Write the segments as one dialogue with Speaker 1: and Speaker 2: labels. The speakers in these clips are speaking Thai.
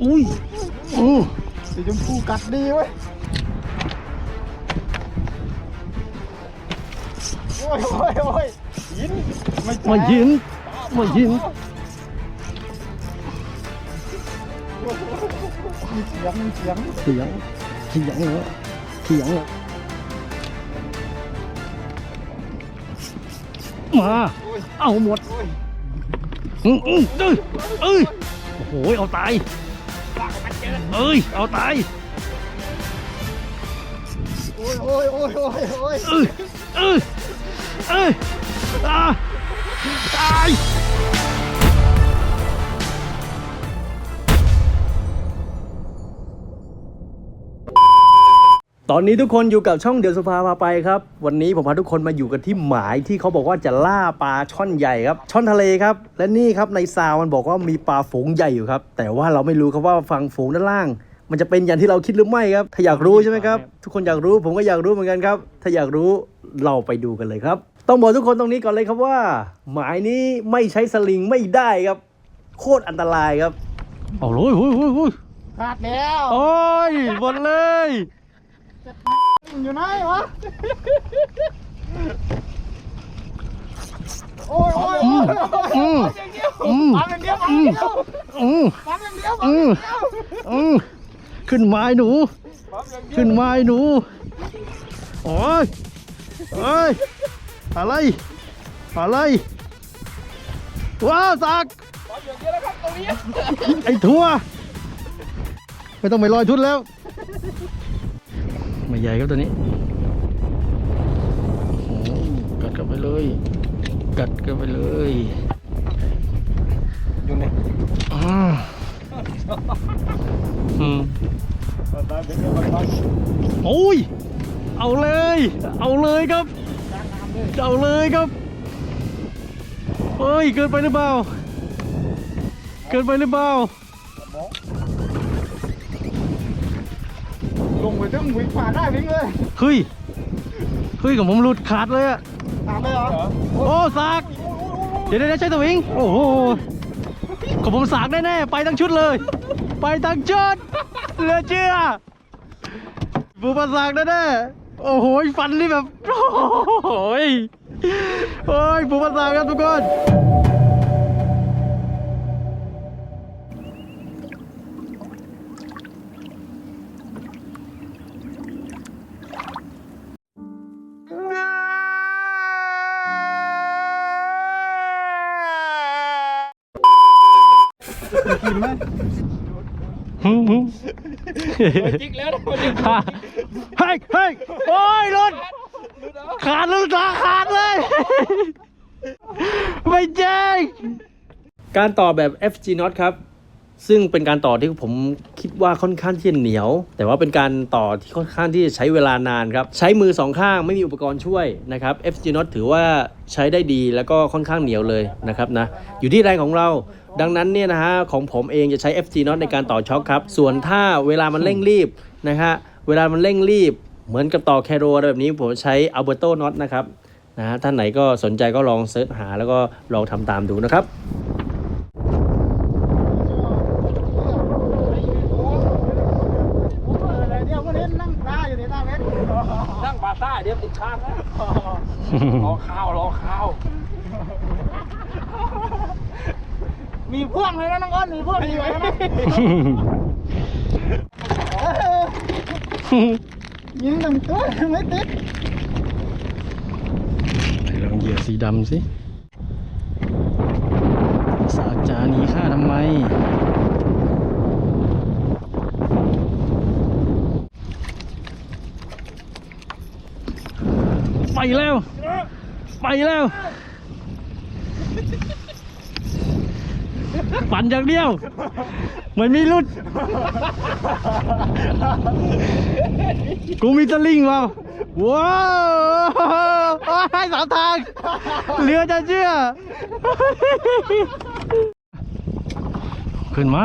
Speaker 1: โอ้ยโอ้ยโอ้
Speaker 2: สีชมพูกัดดีเว้ยโอ้ยโอ้ยโอ้ยยินไม่แตะ
Speaker 1: มาหินมาหิน
Speaker 2: มีเสียงมีเสียง
Speaker 1: เสียงเสียงเหรอเสียงเหรอมาเอาหมด
Speaker 2: โอ้ย
Speaker 1: อืมอืมเอ้ยเอ้ยโอ้โห เอาตาย เอ้ย เอาตาย
Speaker 2: โอ้ยโอ้ยโอ้ยโอ้ยโอ้ย
Speaker 1: เอ้ย เอ้ย เอ้ยอ่าตาย ตอนนี้ทุกคนอยู่กับช่องเดียวสุภาพาไปครับ วันนี้ผมพาทุกคนมาอยู่กันที่หมายที่เขาบอกว่าจะล่าปลาช่อนใหญ่ครับ ช่อนทะเลครับ และนี่ครับในซาวมันบอกว่ามีปลาฝูงใหญ่อยู่ครับ แต่ว่าเราไม่รู้ครับว่าฝั่งฝูงด้านล่าง มันจะเป็นอย่างที่เราคิดหรือไม่ครับ ถ้าอยากรู้ใช่ไหมครับ ทุกคนอยากรู้ผมก็อยากรู้เหมือนกันครับ ถ้าอยากรู้เราไปดูกันเลยครับ ต้องบอกทุกคนตรงนี้ก่อนเลยครับว่า หมายนี้ไม่ใช้สลิงไม่ได้ครับ โคตรอันตรายครับเอาเลยโอ้ยโอ้ยโอ้ย
Speaker 2: ขาดแล้ว
Speaker 1: โอ้ยหมดเลย
Speaker 2: อยู่ไหนวะโอ้ยโอ้ยโอ้ยโอ้ย
Speaker 1: อืมอืม
Speaker 2: ปั๊มอย่างเดียวปั๊มอย่างเดียว
Speaker 1: อืม
Speaker 2: ปั๊มอย่างเดียวปั๊ม
Speaker 1: อืม
Speaker 2: ย่างเดียว
Speaker 1: อืมขึ้นไม้หนู ขึ้นไม้หนู โอ้ยโอ้ยอะไร อะไร ว้าวสัก
Speaker 2: ร
Speaker 1: ไอ้ทั่ว ไม่ต้องไปลอยชุดแล้ว ไม่ใหญ่ครับตัวนี้โอ้โหกัดกันไปเลย กัดกันไปเลย
Speaker 2: อยู่ไหน
Speaker 1: อ่าอืม
Speaker 2: ตายเป็นเดียวกันปั๊ม
Speaker 1: โอ้ย เอาเลย เอาเลยครับ เอาเลยครับเฮ้ย เกินไปหรือเปล่า เกินไปหรือเปล่า
Speaker 2: ลงไปถึงวิ่งผ่านได้วิ่งเลย
Speaker 1: เฮ้ยเฮ้ยของผมหลุดขาดเลยอะ
Speaker 2: ตามเลยเหรอ
Speaker 1: โอ้สากเดี๋ยวเดี๋ยวใช่ตัววิงโอ้โหของผมสากแน่ๆไปทั้งชุดเลย ไปทั้งชุดเหลือเชื่อบูมาสากแน่ๆโอ้โหฟันนี่แบบโอ้โหยโอ้ยบูมาสากครับทุกคน
Speaker 2: กินไหม
Speaker 1: หึหึ
Speaker 2: จิกแล้วนะมัน
Speaker 1: เฮ้ยเฮ้ยโอ้ยรถขาดลูกตาขาดเลย ไม่แจ้งการต่อแบบ FG Not ครับ ซึ่งเป็นการต่อที่ผมคิดว่าค่อนข้างที่จะเหนียว แต่ว่าเป็นการต่อที่ค่อนข้างที่จะใช้เวลานานครับ ใช้มือสองข้างไม่มีอุปกรณ์ช่วยนะครับ FG Not ถือว่าใช้ได้ดีแล้วก็ค่อนข้างเหนียวเลยนะครับนะ อยู่ที่แรงของเรา ดังนั้นเนี่ยนะฮะของผมเองจะใช้ FG Not ในการต่อช็อคครับ ส่วนถ้าเวลามันเร่งรีบนะฮะ เวลามันเร่งรีบ เหมือนกับต่อแคโรอะไรแบบนี้ผมใช้ Alberto Not นะครับนะฮะท่านไหนก็สนใจก็ลองเสิร์ชหาแล้วก็ลองทำตามดูนะครับ
Speaker 2: เดี๋ยววันนี้นั่งปลาอยู่ในตาเล็ก
Speaker 3: นั่งปาซ่าเดี๋ยวติดข้างนะ รอข้าวรอข้าว
Speaker 2: มีพ่วงเลยนะน้องอ้นมีพ่วงอยู่นะยิงตั้งตัวไม่ติด
Speaker 1: ลองเหยื่อสีดำสิสากจาหนีข้าทำไม ไปแล้ว ไปแล้ว ปั่นอย่างเดียวเหมือนมีรุด กูมีสลิงเปล่าว้าวโอ้ยสามทางเรือจะเชื่อ ขึ้นมา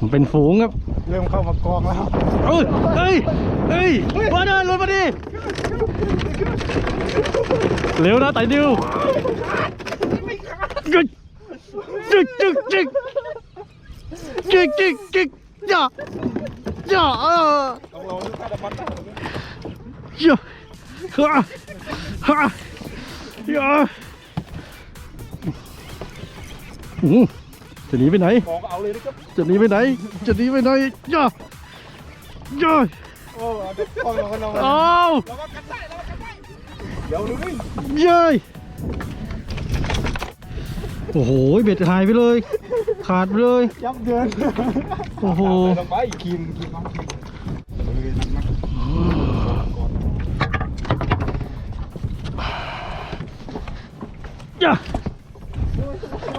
Speaker 1: มันเป็นฝูงครับ
Speaker 2: เริ่มเข้ามากองแล้ว
Speaker 1: เอ้ยเอ้ยเอ้ยมาเดินรถมาดิเร็วนะไต่ดิวกึดกจึกจึกจึกจึกจึกจึกย่าย่าเออ
Speaker 3: ต้องลองดูค่าน้ำมันนะ
Speaker 1: ย่าฮ่าฮ่าย่าอืม จะหนีไปไหน
Speaker 3: มองก็เอาเลยนะครับ
Speaker 1: จะหนีไปไหน จะหนีไปไหนย่าย่า
Speaker 3: โอ้เดี๋ยวต้องลองกันลองกัน
Speaker 1: เอา
Speaker 3: เราก็กันได้เราก็กันได้เดี๋ยวดูดิ
Speaker 1: เย้ยโอ้โห เบ็ดหายไปเลย ขาดไปเลย
Speaker 2: ยับเยิน
Speaker 1: โอ้โห
Speaker 3: ลงไปกินกินน้องกินเออนักๆ
Speaker 1: ย่า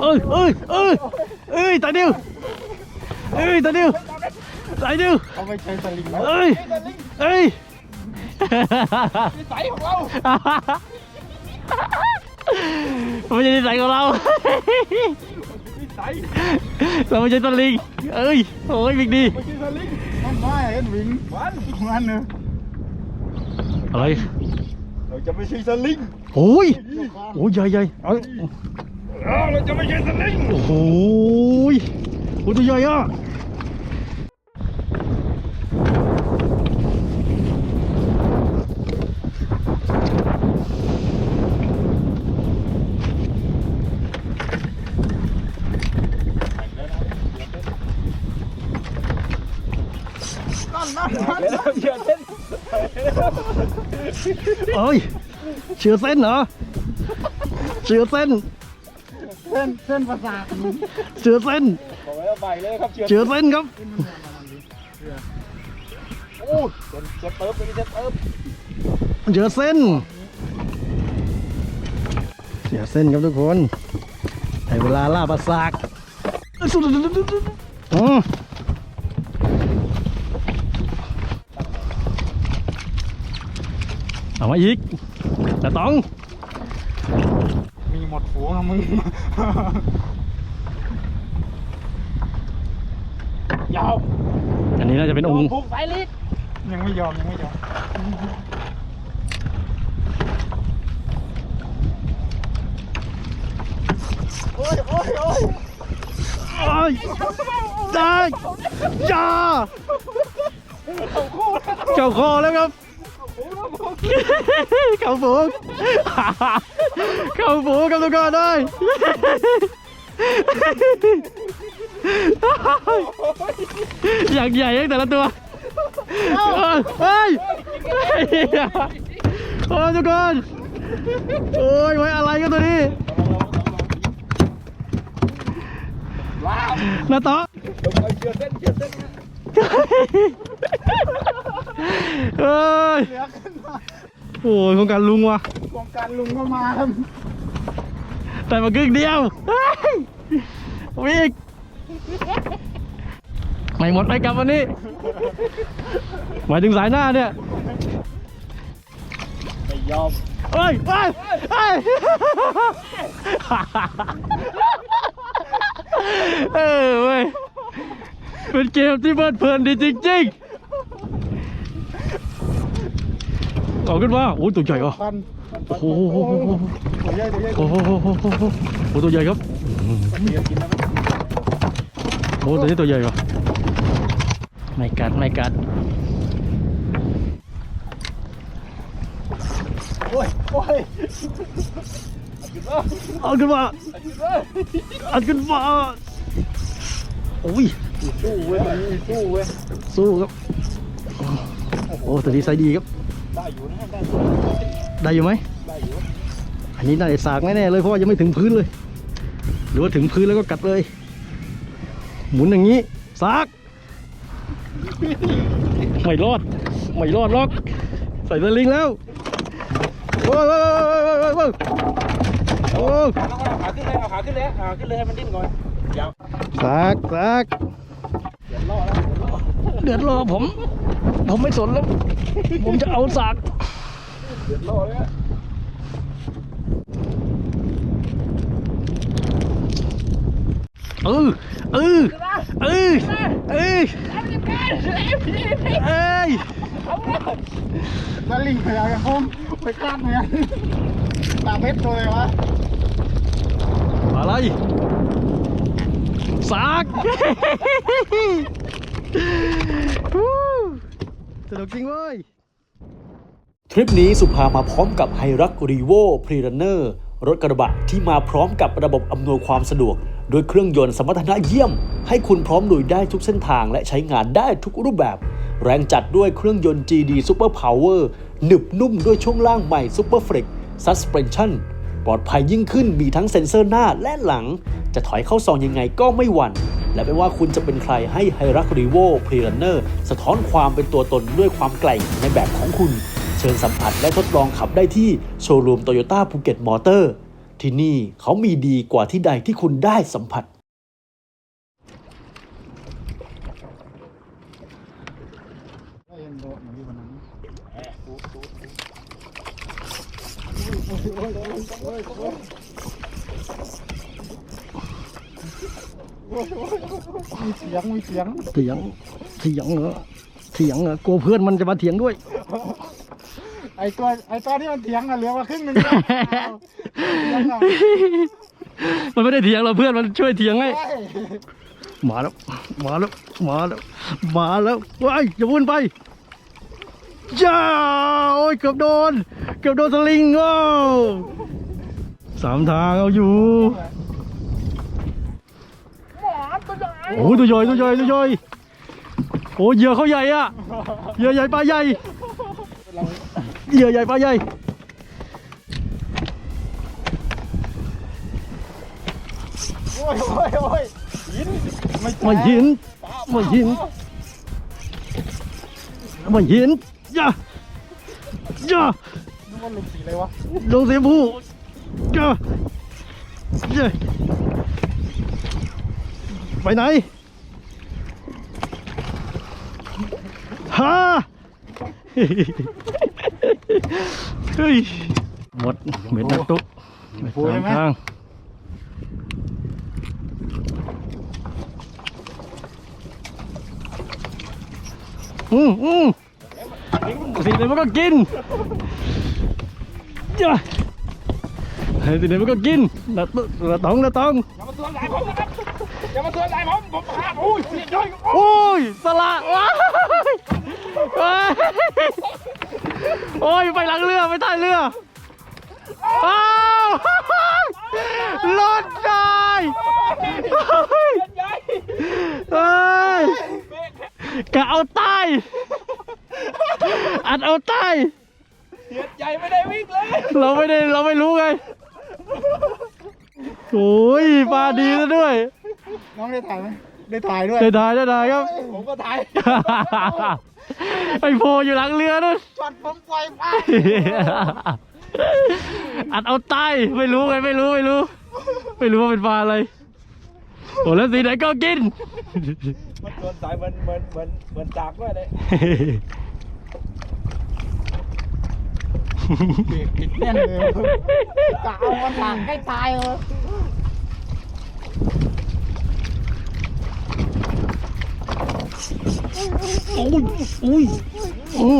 Speaker 1: เอ้ยเอ้ยเอ้ย เอ้ยตายเดียวเอ้ยตายเดียวตายเดียว
Speaker 2: เอาไปใช้สลิงแล้ว
Speaker 1: เอ้ยเอ้ย
Speaker 3: นิสัยของเรา
Speaker 1: ไม่ใช่นิสัยของเรา
Speaker 3: นิสัย
Speaker 1: เราไม่ใช่ตะลิงเอ้ยโอ้ยบิ๊กดี
Speaker 3: ไม่ใช่สลิง
Speaker 2: มันไม่เห็นวิ่ง
Speaker 3: มัน
Speaker 2: มันเนอะ
Speaker 1: อะไร
Speaker 3: เราจะไม่ใช่สลิง
Speaker 1: โอ้ยโอ้ยใหญ่ใหญ่เอา
Speaker 3: เออเราจะไม่ใช่สลิง
Speaker 1: โอ้โหยโอ้ยตัวใหญ่อะเอ้ยเชือเส้นเหรอเชือเส้น
Speaker 2: เส้นเส้นประสาท
Speaker 1: เชือเส้น
Speaker 3: บอกไว้ว่าใบเลยครับเชือ
Speaker 1: เชือเส้นครับ
Speaker 3: โอ้เจ็บเจ็บเติบไปนี่เจ็บเติบ
Speaker 1: เชือเส้น เสียเส้นครับทุกคนให้เวลาล่าปลาสากอืมเอามาอีกแต่ต้อง
Speaker 2: มีหมดฝูงอะมึง
Speaker 3: ยาว
Speaker 1: อันนี้น่าจะเป็นองค์
Speaker 3: พุกสายลิด
Speaker 2: ยังไม่ยอมยังไม่ยอม
Speaker 3: โอ้ยโอ้ยโอ้ย
Speaker 1: เอ้ยได้จ้าเจ้าคอแล้วครับ เข้าฝูงเข้าฝูงครับทุกคนได้ยอย่างใหญ่ยังแต่ละตัวเอ้ยเฮ้ยโอ้ยทุกคนโอ้ยไว้อะไรกันตัวนี้
Speaker 3: ว้าว
Speaker 1: นาต่อ
Speaker 3: ลงไปเชือเส้นเชือเส้นนะ
Speaker 1: เอ้ย
Speaker 2: เหลือขึ้นมา
Speaker 1: โอ้ยโครงการลุงว่ะ
Speaker 2: โครงการลุงก็มาครับ
Speaker 1: แต่มาครึ่งเดียวเฮ้ยวิ่งไม่หมดไม่กลับวันนี้หมายถึงสายหน้าเนี่ย
Speaker 3: ไม่ยอม
Speaker 1: เฮ้ยเฮ้ยเฮ้ยเออเว้ยเป็นเกมที่เพลิดเพลินดีจริงๆ เอาขึ้นมาโอ้ยตัวใหญ่ว่ะ
Speaker 2: พัน
Speaker 1: โอ้โห
Speaker 2: ตัวใหญ่ตัวใหญ่
Speaker 1: โอ้โหโอ้โหโอ้โหโอ้ตัวใหญ่ครับ
Speaker 3: เดี๋ยวกินแล้วมัน
Speaker 1: โอ้ตัวนี้ตัวใหญ่ว่ะไม่กัดไม่กัด
Speaker 2: โอ้ยโอ้ย
Speaker 1: เอาขึ้นมาเอาขึ้นมาโอ้ย
Speaker 3: สู้เว้ยมันมีสู้เว้ย
Speaker 1: สู้ครับโอ้ตัวนี้ไซส์ดีครับ
Speaker 3: ได้อยู่นะได้อยู่
Speaker 1: ได้อยู่ไหม
Speaker 3: ได้อยู่
Speaker 1: อันนี้น่าจะสากแน่ๆเลยเพราะว่ายังไม่ถึงพื้นเลย หรือว่าถึงพื้นแล้วก็กัดเลย หมุนอย่างนี้สาก ไม่รอด ไม่รอดหรอก ใส่สลิงแล้วโอ้ยโอ้ยโอ้ยโอ้ยโอ้ยโอ้ย
Speaker 3: เอาขาขึ้นเลยเอาขาขึ้นเลยเอาขาขึ้นเลยให้มันดิ้นก่อนยาว
Speaker 1: สากสาก
Speaker 3: เดี๋ยวล่อแล้ว เดี๋ยวล่อ
Speaker 1: เดือดรอผม ผมไม่สนแล้ว ผมจะเอาสาก
Speaker 3: เดี๋ยวล่อเลย
Speaker 1: เออเออเออเออเอ้ย
Speaker 2: สลิงพยายามคมไปคาดเนี่ยตาเพชรตัวเลยวะ
Speaker 1: อะไรสากฮู้ สนุกจริงเว้ย ทริปนี้สุภามาพร้อมกับไฮรักรีโวพรีรันเนอร์รถกระบะที่มาพร้อมกับระบบอำนวยความสะดวกโดยเครื่องยนต์สมรรถนะเยี่ยม ให้คุณพร้อมลุยได้ทุกเส้นทางและใช้งานได้ทุกรูปแบบ แรงจัดด้วยเครื่องยนต์ GD Super Power หนึบนุ่มด้วยช่วงล่างใหม่ Super Flex Suspension ปลอดภัยยิ่งขึ้นมีทั้งเซ็นเซอร์หน้าและหลัง จะถอยเข้าซองยังไงก็ไม่หวั่น และไม่ว่าคุณจะเป็นใครให้ไฮรักรีโวพรีรันเนอร์สะท้อนความเป็นตัวตนด้วยความไกลในแบบของคุณ เชิญสัมผัสและทดลองขับได้ที่โชว์รูมโตโยต้าภูเก็ตมอเตอร์ที่นี่เขามีดีกว่าที่ใดที่คุณได้สัมผัส
Speaker 2: ก็ยังโดนเหมือนที่วันนั้น มีเสียงมีเสียง
Speaker 1: เถียงเถียงเหรอเถียงเหรอกลัวเพื่อนมันจะมาเถียงด้วย
Speaker 2: ไอตัวไอตัวที่มันเถียงอะเหลือมาครึ่งหนึงแล้วเถียงอะ
Speaker 1: มันไม่ได้เถียงเราเพื่อนมันช่วยเถียงให้
Speaker 2: ใช่
Speaker 1: มาแล้ว มาแล้ว มาแล้ว มาแล้วว้ายอย่าวุ่นไปจ้าโอ้ยเกือบโดน เกือบโดนสลิงโอ้สามทางเอาอยู่โอ้ตัวใหญ่ตัวใหญ่ตัวใหญ่โอ้เหยื่อเขาใหญ่อะเหยื่อใหญ่ปลาใหญ่เหยื่อใหญ่ปลาใหญ่
Speaker 2: โอ้ยโอ้ยโอ้ยหินไม่
Speaker 1: มาหินมาหินมาหินย่าย่า
Speaker 2: ว่าลุงสีอะไรวะ
Speaker 1: ลงเสียผู้อย่าอย่าไปไหนฮ่า เฮ้ยหมดเหม็นนักตุ๊กไปสามทางอืมอืมสิ่งไหนมันก็กิน จ้ะสิ่งไหนมันก็กินละตละตองละตอง
Speaker 3: อย่ามาเตือนสายผมนะครับอย่ามาเตือนสายผมผมพลาดโอ้ยเสียย่อย
Speaker 1: โอ้ยสละว้ายว้ายโอ้ยไปหลังเรือไปใต้เรืออ้าวรถได้เฮ้ย
Speaker 3: ใหญ่
Speaker 1: เฮ้ยกะเอาใต้อัดเอาใต้
Speaker 3: เสียใหญ่ไม่ได้วิ่งเลย
Speaker 1: เราไม่ได้เราไม่รู้ไงโอ้ยปลาดีซะด้วย
Speaker 2: น้องได้ถ่ายไหมได้ถ่ายด้วย
Speaker 1: ได้ได้ได้ได้ครับ
Speaker 3: ผมก็ถ่าย
Speaker 1: ไอโพอยู่หลังเรือนู่น
Speaker 2: ช็อตผมปล่อยไป
Speaker 1: อัดเอาใต้ไม่รู้ไงไม่รู้ไม่รู้ ไม่รู้ว่าเป็นปลาอะไรโอ้แล้วสีไหนก็กิน
Speaker 3: มันเตือนสายเหมือนเหมือนเหมือนเหมือนจากด้วยเลย
Speaker 2: เบรก ติดแน่นเลยกะเอาวันหลังให้ตายเลย
Speaker 1: โอ้ยโอ้ยโอ้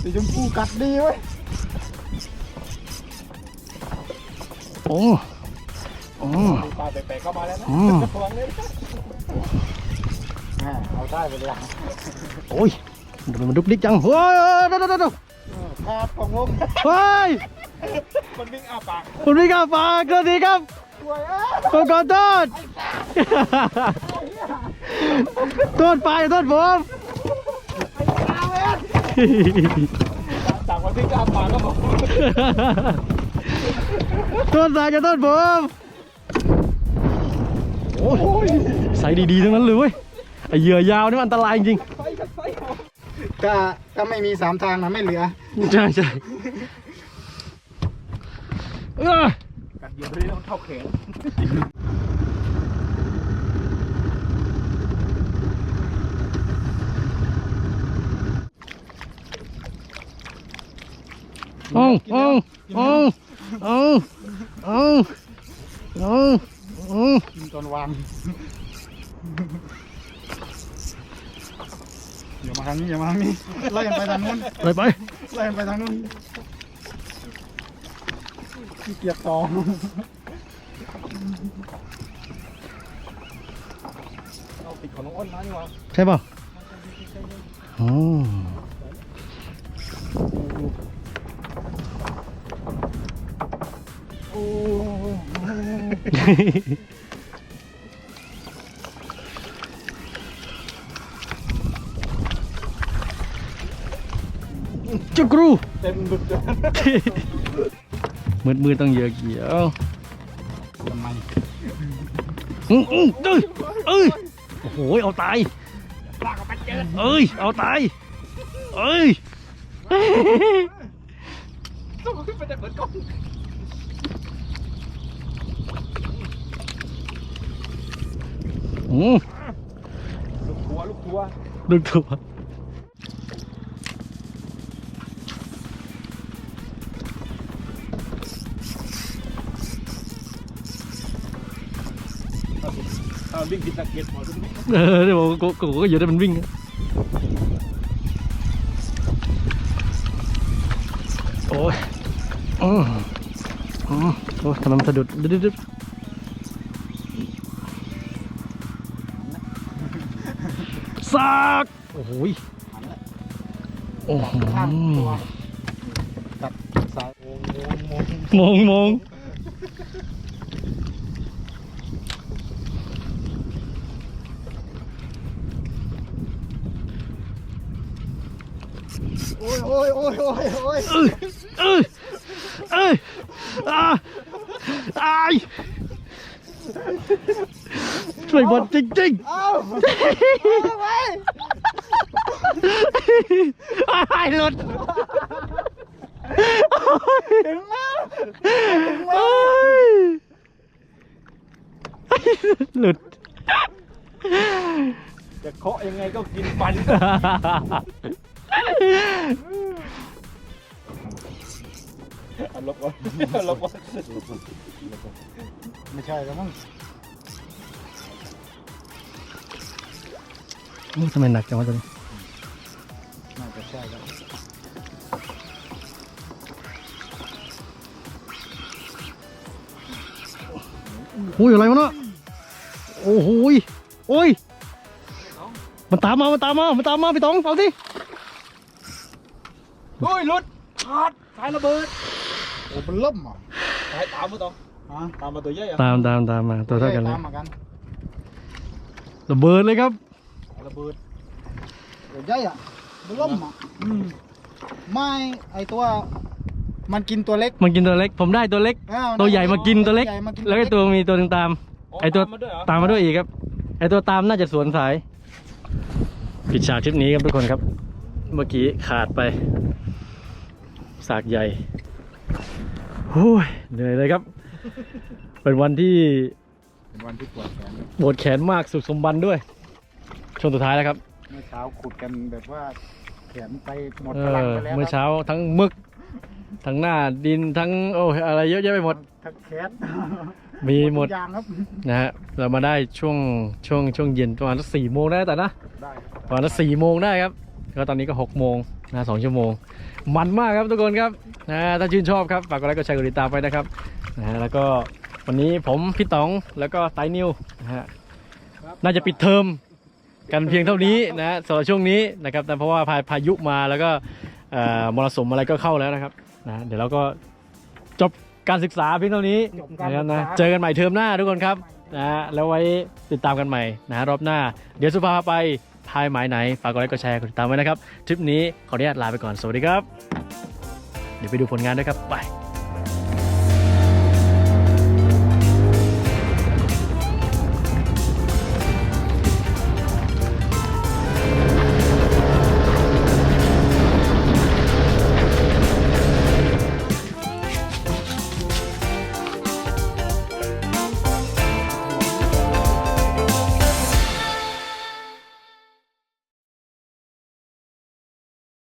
Speaker 2: สีชมพูกัดดีเว้ย
Speaker 1: โอ้โอ้
Speaker 3: ปลาแปลกๆเข้ามาแล้วนะ
Speaker 1: อืม
Speaker 3: ระวังเลย
Speaker 2: เอาได้ไปเลย
Speaker 1: โอ้ยมันดุกดิ๊กจังเฮ้ยเดี๋ยวเดี๋ยว เดี๋ยว
Speaker 2: ครับของผม
Speaker 1: เฮ้ย
Speaker 3: มันวิ่งอ้าปาก
Speaker 1: คุณพี่ครับฝากสวัสดีครับ
Speaker 2: สวยอะ
Speaker 1: ผมขอโทษโทษไปโทษผม
Speaker 3: จากมันวิ่งอ้าปากก็บอก
Speaker 1: โทษสายจะโทษผมโอ้ยใส่ดีๆทั้งนั้นเลยเว้ยไอเหยื่อยาวนี่มันอันตรายจริง
Speaker 2: ถ้าถ้าไม่มีสามทางนะไม่เหลือ
Speaker 1: ใช่ใช่เออ
Speaker 3: กัดเหยื่อที่ต้องเข้าแขน
Speaker 1: เอาเอาเอาเอาเอาเอาเอา
Speaker 2: กินตอนวางอย่า มาทางนี้อย่ามาทางนี้ไล่กันไปทางนู้น
Speaker 1: ไปไป
Speaker 2: ไล่กันไปทางนู้นขี้เกียจต่อติดของน้องอ้นนะนี่วะ
Speaker 1: ใช่ป่ะอ๋อ
Speaker 2: โอ้
Speaker 1: จุกรู
Speaker 2: เต็มบึกเลย
Speaker 1: มืดมืดต้องเยอะเกี่ยว
Speaker 2: ทำไม
Speaker 1: อืมอืมเอ้ยเอ้ยโอ้โหเอาตายเอ้ยเอาตายเอ้ย
Speaker 3: สู้ขึ้นไปแต่เหมือนกล้อง
Speaker 1: อืม
Speaker 3: ลูกทัวลูกทัว
Speaker 1: ดึกถูก
Speaker 3: เอาวิ่งผิดสังเกตหมดทุกที
Speaker 1: เออเดี๋ยวบอกกูกูก็อยู่ได้มันวิ่งโอ้ยอืมอืมโอ้ยทำไมมันสะดุดดึ๊ดดึ๊ดดึ๊ดซากโอ้โหยโอ้โห
Speaker 2: ข้ามตัวตัดสายโงงโงง โอ
Speaker 1: งมอง
Speaker 2: โอ้ยโอ้ยโอ้ยโอ้ยโอ้ย
Speaker 1: เอ้ยเอ้ยเอ้ยอาอายช่วยบอลจริง
Speaker 2: เอ้าเอาไว้
Speaker 1: ๆอายหลุด
Speaker 2: ถึงแล้ว
Speaker 1: เอ้ยหลุด
Speaker 3: จะเคาะยังไงก็กินฟัน เอาลบวะเอาลบวะ
Speaker 2: ไม่ใช่แล้วมั้ง
Speaker 1: โอ้ทำไมหนักจังวะตัวนี้
Speaker 2: น่าจะใช่แล้ว
Speaker 1: โอ้ยอะไรวะเนาะโอ้โหยโอ้ยมันตามมามันตามมามันตามมาพี่ตองเอาสิ
Speaker 3: โอ้ยหลุดขาดสายระเบิด
Speaker 2: โอ้มันเริ่มอะ
Speaker 3: สายตามมาต่อ
Speaker 2: ฮะ
Speaker 3: ตามมาตัวใหญ่อะ
Speaker 1: ตามตามตามมาตัวเท่ากันเลย
Speaker 2: ตามมากัน
Speaker 1: ระเบิดเลยครับ
Speaker 2: ระเบิดโอ้ใหญ่อะมันเริ่มอะอืมไม่ไอตัวมันกินตัวเล็ก
Speaker 1: มันกินตัวเล็ก ผมได้ตัวเล็ก
Speaker 2: อ้า
Speaker 1: ตัวใหญ่มากินตัวเล็ก
Speaker 2: ใหญ่มากิน
Speaker 1: แล้วไอ้ตัวมีตัวหนึงตาม ไอ้ตัว
Speaker 3: ตามมาด้วยเหรอ
Speaker 1: ตามมาด้วยอีกครับ ไอ้ตัวตามน่าจะสวนสาย ปิดฉากทริปนี้ครับทุกคนครับ เมื่อกี้ขาดไป สากใหญ่โอ้ยเหนื่อยเลยครับ เป็นวันที่
Speaker 2: เป็นวันที่ปวดแขน
Speaker 1: ปวดแขนมากสุดสมบันด้วยช่วงสุดท้ายแล้วครับ
Speaker 2: เมื่อเช้าขุดกันแบบว่าแขนไปหมด
Speaker 1: เอ
Speaker 2: พลัง
Speaker 1: อ
Speaker 2: ไปแล้ว
Speaker 1: เมื่อ
Speaker 2: ครับ
Speaker 1: เช้าทั้งมึก ทั้งหน้าดินทั้งโอ้ยอะไรเยอะแยะไปหมด
Speaker 2: ทั้งแขน
Speaker 1: มีหมด
Speaker 2: ทุกอย่างครับ
Speaker 1: นะฮะเรามาได้ช่วงช่วงช่วงเย็นประมาณสักสี่โมงได้แต่นะ
Speaker 2: ได้
Speaker 1: ประมาณสี่โมงได้ครับก็ตอนนี้ก็หกโมงนะสองชั่วโมง มันมากครับทุกคนครับนะถ้าชื่นชอบครับฝากกดไลค์กดแชร์กดติดตามไปนะครับนะฮะแล้วก็วันนี้ผมพี่ต๋องแล้วก็ไตนิวนะฮะน่าจะปิดเทอมกันเพียงเท่านี้นะฮะสำหรับช่วงนี้นะครับแต่เพราะว่าพาพายุมาแล้วก็เอ่อมรสุมอะไรก็เข้าแล้วนะครับนะเดี๋ยวเราก็จบการศึกษาเพียงเท่านี้
Speaker 2: จบการ
Speaker 1: นะครับ
Speaker 2: ศึก
Speaker 1: นะ
Speaker 2: ษา
Speaker 1: เจอกันใหม่เทอมหน้าทุกคนครับนะฮะแล้วไว้ติดตามกันใหม่นะฮะรอบหน้า เดี๋ยวสุภาพไป พายหมายไหนฝากกดไลค์กดแชร์กดติดตามไว้นะครับทริปนี้ขออนุญาตลาไปก่อนสวัสดีครับ เดี๋ยวไปดูผลงานด้วยครับ ไป